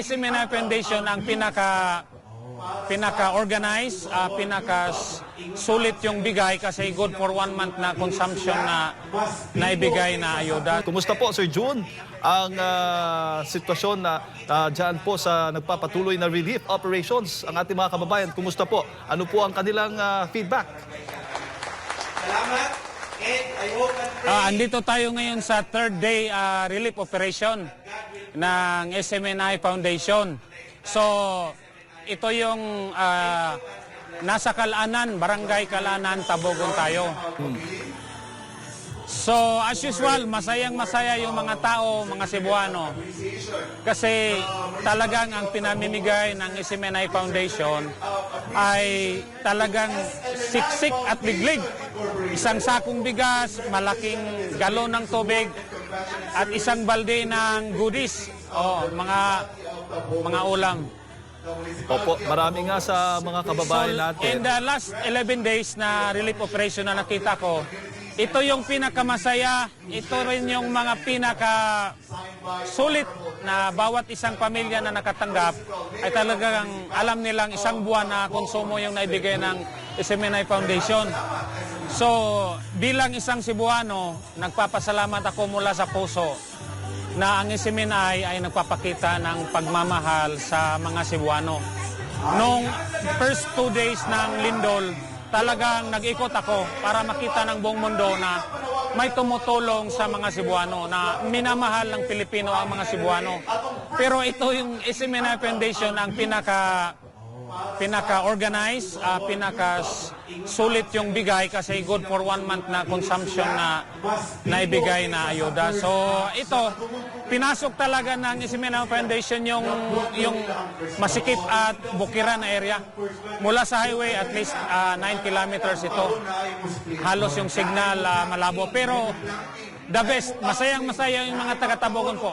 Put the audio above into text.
SMNI Foundation ang pinaka pinaka-organize, ah, pinaka-sulit yung bigay kasi good for one month na consumption na naibigay na ayuda. Kumusta po, Sir June, ang ah, sitwasyon na uh, dyan po sa nagpapatuloy na relief operations ang ating mga kababayan? Kumusta po? Ano po ang kanilang ah, feedback? Salamat. And I hope and pray Ah, andito tayo ngayon sa third day ah, relief operation ng SMNI Foundation. So, ito yung ah, nasa Kalanan, Barangay Kalanan, Tabogon tayo. So, as usual, masayang masaya yung mga tao, mga Cebuano. Kasi talagang ang pinamimigay ng SMNI Foundation ay talagang siksik at liglig. Isang sakong bigas, malaking galon ng tubig, at isang balde ng goodies. O, mga mga ulam. Opo, marami nga sa mga kababayan natin. in the last 11 days na relief operation na nakita ko, ito yung pinakamasaya, ito rin yung mga pinaka sulit na bawat isang pamilya na nakatanggap ay talagang alam nilang isang buwan na konsumo yung naibigay ng SMNI Foundation. So, bilang isang Cebuano, nagpapasalamat ako mula sa puso na ang SMNI ay nagpapakita ng pagmamahal sa mga Cebuano. Nung first two days ng Lindol, talagang nag-ikot ako para makita ng buong mundo na may tumutulong sa mga Cebuano, na minamahal ng Pilipino ang mga Cebuano. Pero ito yung SMNI Foundation ang pinaka pinaka-organize, ah, pinaka-sulit yung bigay kasi good for one month na consumption na naibigay na ayuda. So ito, pinasok talaga ng Isimenao Foundation yung, yung masikip at bukiran area. Mula sa highway, at least 9 kilometers ito. Halos yung signal ah, malabo. Pero the best, masayang masaya yung mga taga-Tabogon po.